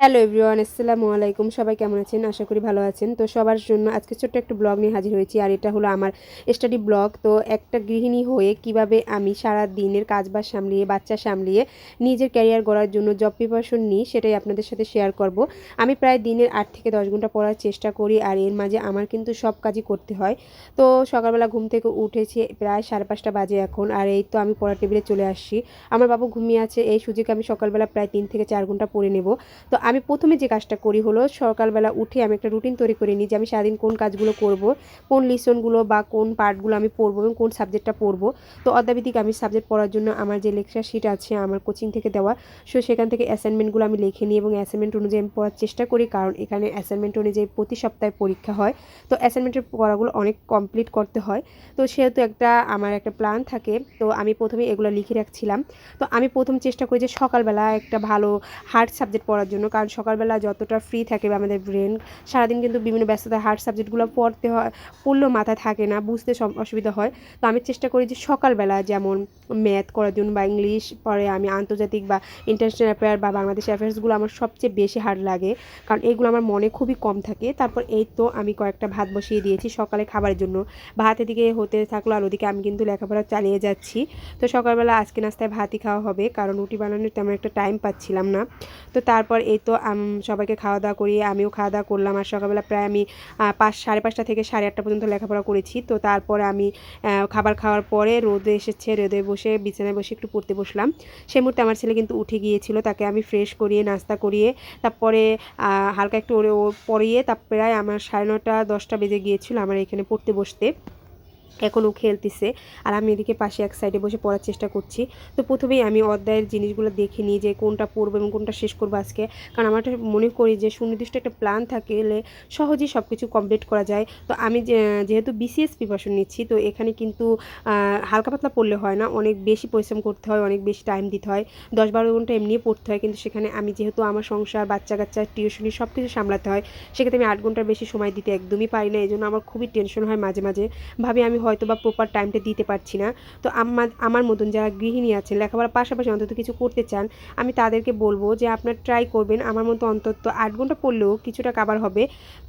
Hello everyone, আসসালামু আলাইকুম। সবাই কেমন আছেন? আশা করি ভালো আছেন। তো সবার জন্য আজকে ছোট্ট একটা ব্লগ নিয়ে হাজির হয়েছি, আর এটা হলো আমার স্টাডি ব্লগ। তো একটা গৃহিণী হয়ে কীভাবে আমি সারা দিনের কাজবাজ সামলিয়ে, বাচ্চা সামলিয়ে, নিজের ক্যারিয়ার গড়ার জন্য জব প্রিপারেশন নিই, সেটাই আপনাদের সাথে শেয়ার করব। আমি প্রায় দিনের আট থেকে দশ ঘণ্টা পড়ার চেষ্টা করি, আর এর মাঝে আমার কিন্তু সব কাজই করতে হয়। তো সকালবেলা ঘুম থেকে উঠেছি প্রায় সাড়ে পাঁচটা বাজে এখন, আর এই তো আমি পড়ার টেবিলে চলে আসছি। আমার বাবু ঘুমিয়ে আছে, এই সুযোগে আমি সকালবেলা প্রায় তিন থেকে চার ঘণ্টা পড়ে নেব। তো আমি প্রথমে যে কাজটা করি হলো সকালবেলা উঠে আমি একটা রুটিন তৈরি করে নিই যে আমি সারাদিন কোন কাজগুলো করব, কোন লিসনগুলো বা কোন পার্টগুলো আমি পড়ব এবং কোন সাবজেক্টটা পড়ব। তো অধ্যাবিধিক আমি সাবজেক্ট পড়ার জন্য আমার যে লেকচার শিট আছে, আমার কোচিং থেকে দেওয়া, সো সেখান থেকে অ্যাসাইনমেন্টগুলো আমি লিখে নিই এবং অ্যাসাইনমেন্ট অনুযায়ী আমি পড়ার চেষ্টা করি কারণ এখানে অ্যাসাইনমেন্ট অনুযায়ী প্রতি সপ্তাহে পরীক্ষা হয়। তো অ্যাসাইনমেন্টের পড়াগুলো অনেক কমপ্লিট করতে হয়। তো সেহেতু একটা আমার একটা প্ল্যান থাকে, তো আমি প্রথমে এগুলো লিখে রাখছিলাম। তো আমি প্রথম চেষ্টা করি যে সকালবেলা একটা ভালো হার্ড সাবজেক্ট পড়ার জন্য কারণ সকালবেলা যতটা ফ্রি থাকে আমাদের ব্রেন সারাদিন কিন্তু বিভিন্ন ব্যস্ততা হার্ড সাবজেক্টগুলো পড়তে হয়, পড়লেও মাথায় থাকে না, বুঝতে সব অসুবিধা হয়। তো আমি চেষ্টা করি যে সকালবেলা যেমন ম্যাথ করার জন্য বা ইংলিশ পরে আমি আন্তর্জাতিক বা ইন্টারন্যাশনাল অ্যাফেয়ার বা বাংলাদেশ অ্যাফেয়ার্সগুলো আমার সবচেয়ে বেশি হার্ড লাগে, কারণ এগুলো আমার মনে খুবই কম থাকে। তারপর এই তো আমি কয়েকটা ভাত বসিয়ে দিয়েছি সকালে খাবারের জন্য। ভাত এদিকে হতে থাকল আর ওদিকে আমি কিন্তু লেখাপড়া চালিয়ে যাচ্ছি। তো সকালবেলা আজকে নাস্তায় ভাতই খাওয়া হবে, কারণ রুটি বানানোর তেমন একটা টাইম পাচ্ছিলাম না। তো তারপর এই তো সবাইকে খাওয়া দাওয়া করিয়ে আমিও খাওয়া দাওয়া করলাম। আর সকালবেলা প্রায় আমি পাঁচ, সাড়ে পাঁচটা থেকে সাড়ে আটটা পর্যন্ত লেখাপড়া করেছি। তো তারপরে আমি খাবার খাওয়ার পরে রোদে এসেছে, রোদে বসে, বিছানায় বসে একটু পড়তে বসলাম। সেই মুহূর্তে আমার ছেলে কিন্তু উঠে গিয়েছিল, তাকে আমি ফ্রেশ করিয়ে, নাস্তা করিয়ে, তারপরে হালকা একটু ওরে ও পরিয়ে তার প্রায় আমার সাড়ে নটা দশটা বেজে গিয়েছিল আমার এখানে পড়তে বসতে। এখনও খেলতেছে। আর আমি এদিকে পাশে এক সাইডে বসে পড়ার চেষ্টা করছি। তো প্রথমেই আমি অধ্যায়ের জিনিসগুলো দেখে নিই যে কোনটা পড়ব এবং কোনটা শেষ করব আজকে। কারণ আমার মনে করি যে সুনির্দিষ্ট একটা প্ল্যান থাকলে সহজেই সব কিছু কমপ্লিট করা যায়। তো আমি যেহেতু বিসিএস প্রিপারেশন নিচ্ছি, তো এখানে কিন্তু হালকা পাতলা পড়লে হয় না। অনেক বেশি পরিশ্রম করতে হয়, অনেক বেশি টাইম দিতে হয়। দশ বারো ঘণ্টা এমনিই পড়তে হয়, কিন্তু সেখানে আমি যেহেতু আমার সংসার বাচ্চা কাচ্চা টিউশনি সব কিছু সামলাতে হয়, সেক্ষেত্রে আমি আট ঘণ্টার বেশি সময় দিতে একদমই পারি না। এই জন্য আমার খুবই টেনশন হয় মাঝে মাঝে। ভাবি আমি হয়তো বা প্রপার টাইমটা দিতে পারছি না। তো আমার আমার মতন যারা গৃহিণী আছেন, লেখাপড়ার পাশাপাশি অন্তত কিছু করতে চান, আমি তাদেরকে বলব যে আপনার ট্রাই করবেন। আমার মতো অন্তত আট ঘণ্টা পড়লেও কিছুটা কাবার হবে।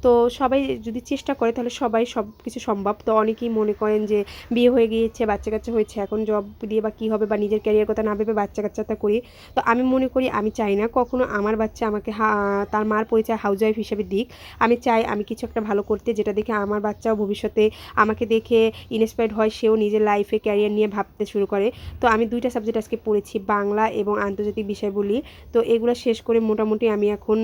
তো সবাই যদি চেষ্টা করে, তাহলে সবাই সব কিছু সম্ভব। তো অনেকেই মনে করেন যে বিয়ে হয়ে গিয়েছে বাচ্চা কাচ্চা হয়েছে, এখন জব দিয়ে বা কী হবে বা নিজের ক্যারিয়ার কথা না ভেবে বাচ্চা কাচ্চাটা করি। তো আমি মনে করি আমি চাই না কখনো আমার বাচ্চা আমাকে তার মার পরিচয় হাউস ওয়াইফ হিসেবে দিক। আমি চাই আমি কিছু একটা ভালো করতে, যেটা দেখে আমার বাচ্চাও ভবিষ্যতে আমাকে দেখে ইন্সপায়ার্ড হয়, সেও নিজের লাইফে ক্যারিয়ার নিয়ে ভাবতে শুরু করে। তো আমি দুইটা সাবজেক্ট আজকে পড়েছি, বাংলা এবং আন্তর্জাতিক বিষয়গুলি তো এগুলো শেষ করে মোটামুটি আমি এখন